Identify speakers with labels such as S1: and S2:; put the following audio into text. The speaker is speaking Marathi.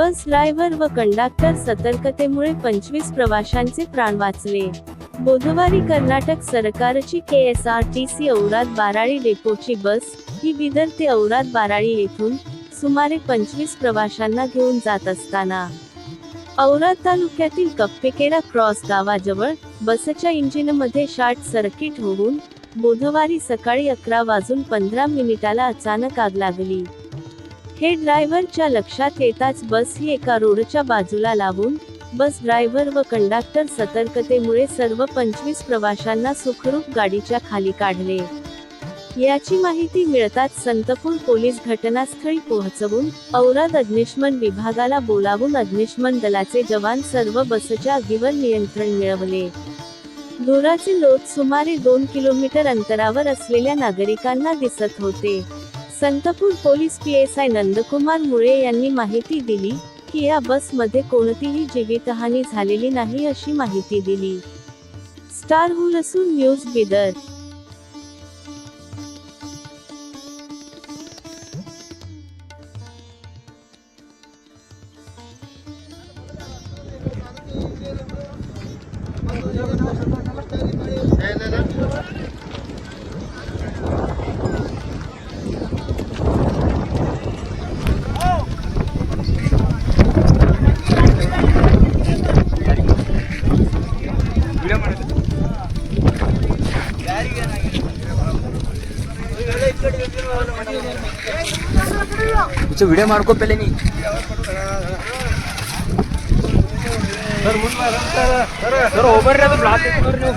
S1: बस ड्रायव्हर व कंडक्टर सतर्कतेमुळे पंचवीस प्रवाशांचे प्राण वाचले. बुधवारी कर्नाटक सरकारची K S R T C Aurad Barali डेपोची bus ही बिदर ते औराद बाराळी येथून सुमारे पंचवीस प्रवाशांना घेऊन जात असताना. औराद तालुक्यातील कप्पेकेडा क्रॉस गावाजवळ बसच्या इंजिनमध्ये शॉर्ट सर्किट होऊन बुधवारी सकाळी अकरा वाजून पंधरा मिनिटाला अचानक आग लागली. हे ड्रायव्हरच्या लक्षात येताच बस ही एका रोडच्या बाजूला लावून बस ड्रायव्हर व कंडक्टर सतर्कतेमुळे सर्व पंचवीस प्रवाशांना सुखरूप गाडीच्या खाली काढले. याची माहिती मिळताच संतपूर पोलीस घटनास्थळी पोहोचवून औराद अग्निशमन विभागाला बोलावून अग्निशमन दलाचे जवान सर्व बसच्या आगीवर नियंत्रण मिळवले. धुराचे लोट सुमारे दोन किलोमीटर अंतरावर असलेल्या नागरिकांना दिसत होते. Santpur police P S I Nandkumar Mule यांनी माहिती दिली की या बसमध्ये कोणतीही जीवितहानी झालेली नाही अशी माहिती दिली. स्टार हुलसून न्यूज बिदर.
S2: ಇಚ್ಚು ವಿಡಿಯೋ ಮಾಡ್ಕೋಪೆಲ್ಲ ನೀ ಸರ್ ಮುಂದೆ ಸರ್ ಒಬ್ಬರೇ ಅದು ಬ್ಲಾಕ್ ನೀವು